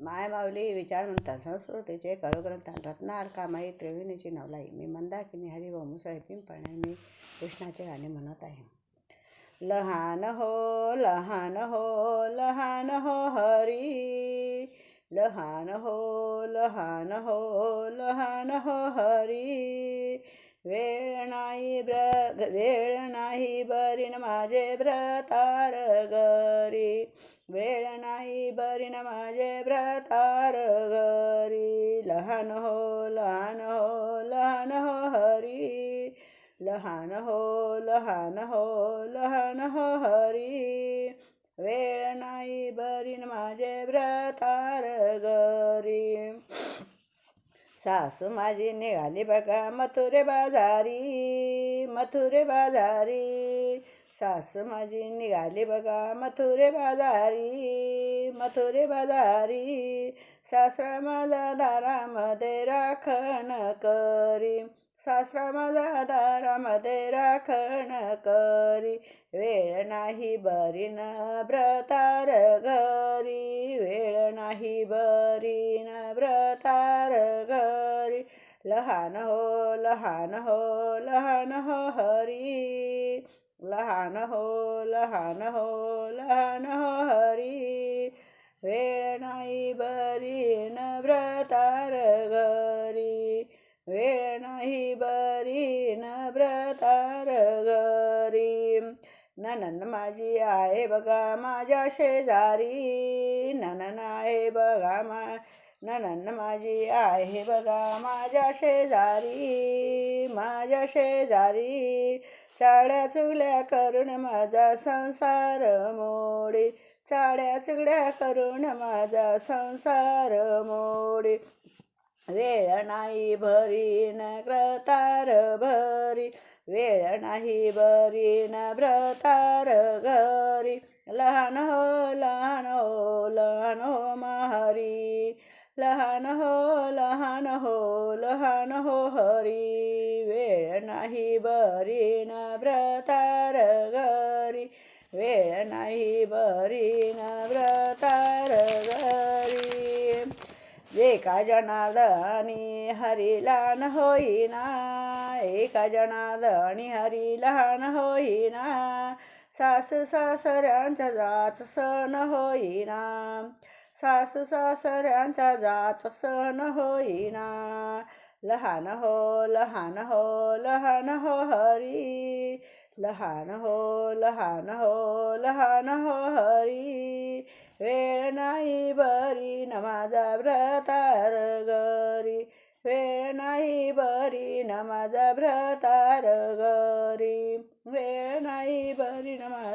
मायमावली विचार म्हणतात संस्कृतीचे करुग्रंथ रत्नाल कामाई त्रिवेणीची नवलाई. मी मंदाकिनी हरिभाऊ मुसळे पिंपणे मी कृष्णाचे गाणे म्हणत आहे. लहान हो लहान हो लहान हो हरी. लहान हो लहान हो लहान हो हरी. वेळ नाही ब्र वेळ नाही बरीन माझे ब्रतार गरी वेळ नाही बरीन माझे व्रतार गरी लहान हो लहान हो लहान हो हरी. लहान हो लहान हो लहान हो हरी. वेळ नाही बरीन माझे व्रतार गरी सासू माझी निघाली बघा मथुरे बाजारी मथुरे बाजारी. सासू माझी निघाली बघा मथुरे बाजारी मथुरे बाजारी. सासरा माझा दारामध्ये राखण करी. सासरा माझा दारामध्ये राखण करी. वेळ नाही बरी न व्रतार घरी. वेळ नाही बरी न व्रतार घरी. लहान हो लहान हो लहान हो हरी. लहान हो लहान हो लहान हो हरी. वेळ नाही बरी न व्रतार घरी वेळ नाही बरी न व्रतार घरी ननन माझी आहे बघा माझ्या शेजारी. ननन आहे बघा मा ननन माझी आहे बघा माझ्या शेजारी. माझ्या शेजारी. चाड्या चुगड्या करून माझा संसार मोडी. चाड्या चुगड्या करून माझा संसार मोडी. वेळ नाही भरी न क्रतार भरी. वेळ नाही भरी न भ्रतार घरी. लहान हो लहान हो लहान हो माहरी. लहान हो लहान हो लहान हो हरी. नाही बरी न व्रतार घरी वेळ नाही बरी न व्रतार घरी एका जनार्दनी हरी लहान होईना एका जनार्दनी हरी लहान होईना सासू सासऱ्यांचा जाच सण होईना सासू सासऱ्यांचा जाच सण होईना लहान हो लहान हो लहान हो हरी. लहान हो लहान हो लहान हो हरी. वेळ नाही बरी न माझा व्रतार गरी वेळ नाही बरी न माझा व्रतार गरी वेळ नाही बरी न माझा